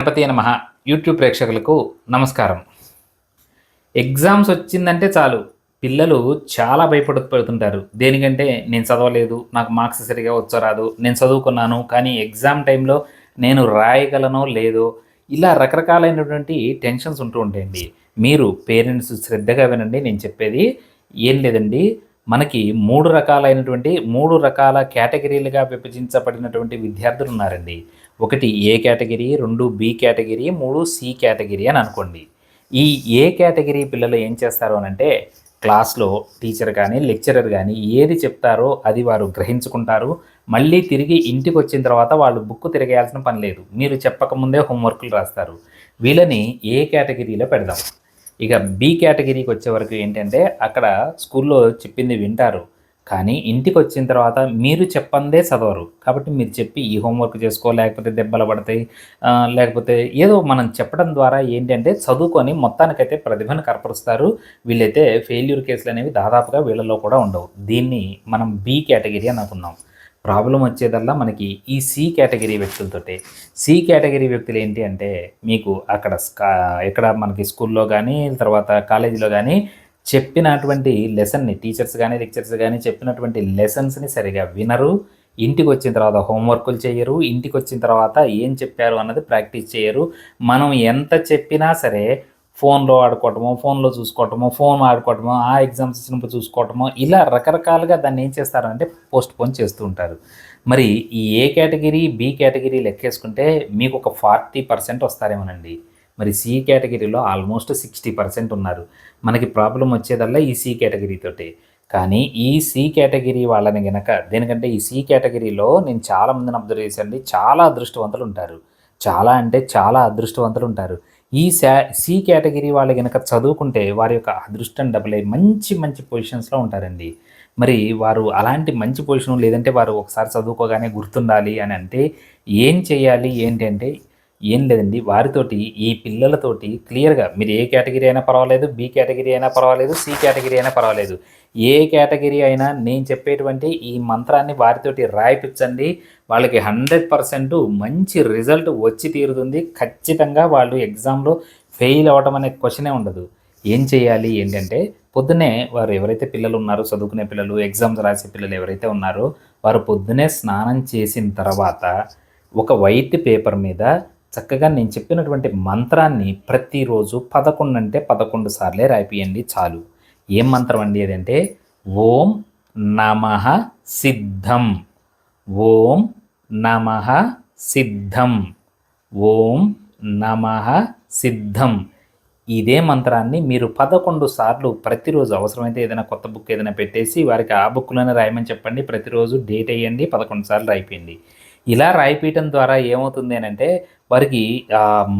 గణపతి నమ. యూట్యూబ్ ప్రేక్షకులకు నమస్కారం. ఎగ్జామ్స్ వచ్చిందంటే చాలు. పిల్లలు చాలా భయపడుతుంటారు దేనికంటే నేను చదవలేదు నాకు మార్క్స్ సరిగా వచ్చరాదు నేను చదువుకున్నాను కానీ ఎగ్జామ్ టైంలో నేను రాయగలనో లేదో ఇలా రకరకాలైనటువంటి టెన్షన్స్ ఉంటూ ఉంటాయండి. మీరు పేరెంట్స్ శ్రద్ధగా వినండి నేను చెప్పేది ఏం లేదండి. మనకి మూడు రకాలైనటువంటి మూడు రకాల కేటగిరీలుగా విభజించబడినటువంటి విద్యార్థులు ఉన్నారండి. ఒకటి ఏ కేటగిరీ రెండు బి కేటగిరీ మూడు సి కేటగిరీ అని అనుకోండి. ఈ ఏ కేటగిరీ పిల్లలు ఏం చేస్తారు అని అంటే క్లాస్లో టీచర్ కానీ లెక్చరర్ కానీ ఏది చెప్తారో అది వారు గ్రహించుకుంటారు. మళ్ళీ తిరిగి ఇంటికి వచ్చిన తర్వాత వాళ్ళు బుక్ తిరగేయాల్సిన పని లేదు. మీరు చెప్పకముందే హోంవర్క్లు రాస్తారు. వీళ్ళని ఏ కేటగిరీలో పెడదాం. ఇక బి కేటగిరీకి వచ్చే వరకు ఏంటంటే అక్కడ స్కూల్లో చెప్పింది వింటారు. కానీ ఇంటికి వచ్చిన తర్వాత మీరు చెప్పందే చదవరు. కాబట్టి మీరు చెప్పి ఈ హోంవర్క్ చేసుకో లేకపోతే దెబ్బలు పడతాయి. లేకపోతే ఏదో మనం చెప్పడం ద్వారా ఏంటంటే చదువుకొని మొత్తానికైతే ప్రతిభను కనపరుస్తారు. వీళ్ళైతే ఫెయిల్యూర్ కేసులు అనేవి దాదాపుగా వీళ్ళలో కూడా ఉండవు. దీన్ని మనం బి కేటగిరీ అని అనుకున్నాం ప్రాబ్లం వచ్చేదల్లా మనకి ఈ సి కేటగిరీ వ్యక్తులతోటే. సి కేటగిరీ వ్యక్తులు ఏంటి అంటే మీకు అక్కడ ఇక్కడ మనకి స్కూల్లో కానీ తర్వాత కాలేజీలో కానీ చెప్పినటువంటి లెసన్ని టీచర్స్ కానీ లెక్చర్స్ కానీ చెప్పినటువంటి లెసన్స్ని సరిగా వినరు. ఇంటికి వచ్చిన తర్వాత హోంవర్కులు చేయరు ఇంటికి వచ్చిన తర్వాత ఏం చెప్పారు అన్నది ప్రాక్టీస్ చేయరు మనం ఎంత చెప్పినా సరే ఫోన్లో ఆడుకోవటమో ఫోన్లో చూసుకోవటమో ఫోన్ ఆడుకోవటమో ఆ ఎగ్జామ్స్ వచ్చినప్పుడు చూసుకోవటమో ఇలా రకరకాలుగా దాన్ని ఏం చేస్తారంటే పోస్ట్ పోన్ చేస్తూ ఉంటారు. మరి ఈ ఏ కేటగిరీ బి కేటగిరీ లెక్కేసుకుంటే మీకు ఒక ఫార్టీ పర్సెంట్ వస్తారేమోనండి. మరి సి కేటగిరీలో ఆల్మోస్ట్ సిక్స్టీ పర్సెంట్ ఉన్నారు. మనకి ప్రాబ్లం వచ్చేదల్లా ఈ సి కేటగిరీతోటి కానీ ఈ సి కేటగిరీ వాళ్ళని గనక దేనికంటే ఈ సి కేటగిరీలో నేను చాలా మందిని అబ్జర్వ్ చేశానండి చాలా అదృష్టవంతులు ఉంటారు. చాలా అంటే చాలా అదృష్టవంతులు ఉంటారు. ఈ శా సి కేటగిరీ వాళ్ళు కనుక చదువుకుంటే వారి యొక్క అదృష్టం డబుల్ అయ్యి మంచి మంచి పొజిషన్స్లో ఉంటారండి. మరి వారు అలాంటి మంచి పొజిషన్ లేదంటే వారు ఒకసారి చదువుకోగానే గుర్తుండాలి అని అంటే ఏం చేయాలి ఏంటంటే ఏం లేదండి. వారితోటి ఈ పిల్లలతోటి క్లియర్గా మీరు ఏ కేటగిరీ అయినా పర్వాలేదు బి కేటగిరీ అయినా పర్వాలేదు సి కేటగిరీ అయినా పర్వాలేదు. ఏ కేటగిరీ అయినా నేను చెప్పేటువంటి ఈ మంత్రాన్ని వారితోటి రాయిపించండి. వాళ్ళకి హండ్రెడ్ పర్సెంట్ మంచి రిజల్ట్ వచ్చి తీరుతుంది. ఖచ్చితంగా వాళ్ళు ఎగ్జామ్లో ఫెయిల్ అవ్వడం అనే క్వశ్చనే ఉండదు. ఏం చేయాలి? ఏంటంటే పొద్దునే వారు ఎవరైతే పిల్లలు ఉన్నారో చదువుకునే పిల్లలు ఎగ్జామ్స్ రాసే పిల్లలు ఎవరైతే ఉన్నారో వారు పొద్దునే స్నానం చేసిన తర్వాత ఒక వైట్ పేపర్ మీద చక్కగా నేను చెప్పినటువంటి మంత్రాన్ని ప్రతిరోజు పదకొండు అంటే పదకొండు సార్లే రాయిపియండి చాలు. ఏం మంత్రం అండి అదంటే ఓం నమ సిద్ధం. ఓం నమ సిద్ధం. ఓం నమ సిద్ధం. ఇదే మంత్రాన్ని మీరు పదకొండు సార్లు ప్రతిరోజు అవసరమైతే ఏదైనా కొత్త బుక్ ఏదైనా పెట్టేసి వారికి ఆ బుక్లోనే రాయమని చెప్పండి. ప్రతిరోజు డేట్ వేయండి పదకొండు సార్లు రాయిపోయింది ఇలా రాయిపీయటం ద్వారా ఏమవుతుంది అని అంటే వారికి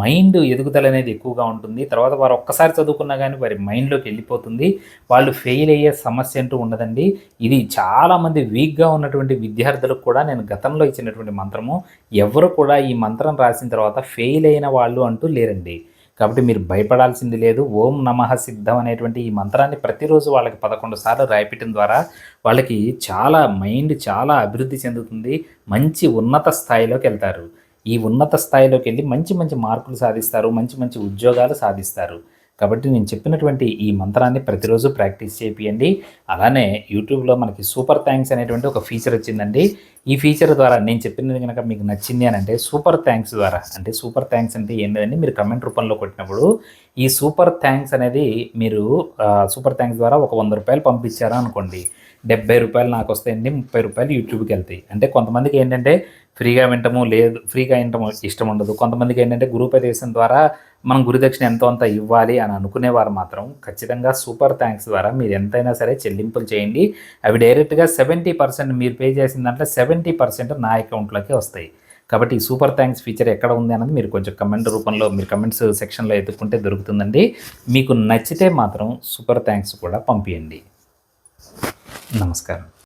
మైండ్ ఎదుగుదల అనేది ఎక్కువగా ఉంటుంది. తర్వాత వారు ఒక్కసారి చదువుకున్నా కానీ వారి మైండ్లోకి వెళ్ళిపోతుంది. వాళ్ళు ఫెయిల్ అయ్యే సమస్య అంటూ ఉండదండి. ఇది చాలామంది వీక్గా ఉన్నటువంటి విద్యార్థులకు కూడా నేను గతంలో ఇచ్చినటువంటి మంత్రము. ఎవరు కూడా ఈ మంత్రం రాసిన తర్వాత ఫెయిల్ అయిన వాళ్ళు అంటూ లేరండి. కాబట్టి మీరు భయపడాల్సింది లేదు. ఓం నమ సిద్ధం అనేటువంటి ఈ మంత్రాన్ని ప్రతిరోజు వాళ్ళకి పదకొండు సార్లు రాయపెట్టడం ద్వారా వాళ్ళకి చాలా మైండ్ చాలా అభివృద్ధి చెందుతుంది. మంచి ఉన్నత స్థాయిలోకి వెళ్తారు. ఈ ఉన్నత స్థాయిలోకి వెళ్ళి మంచి మంచి మార్కులు సాధిస్తారు. మంచి మంచి ఉద్యోగాలు సాధిస్తారు. కాబట్టి నేను చెప్పినటువంటి ఈ మంత్రాన్ని ప్రతిరోజు ప్రాక్టీస్ చేపియండి. అలానే యూట్యూబ్లో మనకి సూపర్ థ్యాంక్స్ అనేటువంటి ఒక ఫీచర్ వచ్చిందండి. ఈ ఫీచర్ ద్వారా నేను చెప్పినది కనుక మీకు నచ్చింది అని అంటే సూపర్ థ్యాంక్స్ ద్వారా. అంటే సూపర్ థ్యాంక్స్ అంటే ఏం లేదండి మీరు కమెంట్ రూపంలో కొట్టినప్పుడు ఈ సూపర్ థ్యాంక్స్ అనేది మీరు సూపర్ థ్యాంక్స్ ద్వారా ఒక వంద రూపాయలు పంపించారా అనుకోండి. డెబ్బై రూపాయలు నాకు వస్తాయండి ముప్పై రూపాయలు యూట్యూబ్కి వెళ్తాయి. అంటే కొంతమందికి ఏంటంటే ఫ్రీగా వింటము లేదు ఫ్రీగా వింటము ఇష్టం ఉండదు. కొంతమందికి ఏంటంటే గురుపదేశం ద్వారా మనం గురుదక్షిణ ఎంతో అంత ఇవ్వాలి అని అనుకునేవారు మాత్రం ఖచ్చితంగా సూపర్ థ్యాంక్స్ ద్వారా మీరు ఎంతైనా సరే చెల్లింపులు చేయండి. అవి డైరెక్ట్గా సెవెంటీ పర్సెంట్ మీరు పే చేసిన దాంట్లో సెవెంటీ పర్సెంట్ నా అకౌంట్లోకి వస్తాయి. కాబట్టి ఈ సూపర్ థ్యాంక్స్ ఫీచర్ ఎక్కడ ఉంది అన్నది మీరు కొంచెం కమెంట్ రూపంలో మీరు కమెంట్స్ సెక్షన్లో ఎత్తుకుంటే దొరుకుతుందండి. మీకు నచ్చితే మాత్రం సూపర్ థ్యాంక్స్ కూడా పంపించండి నమస్కారం.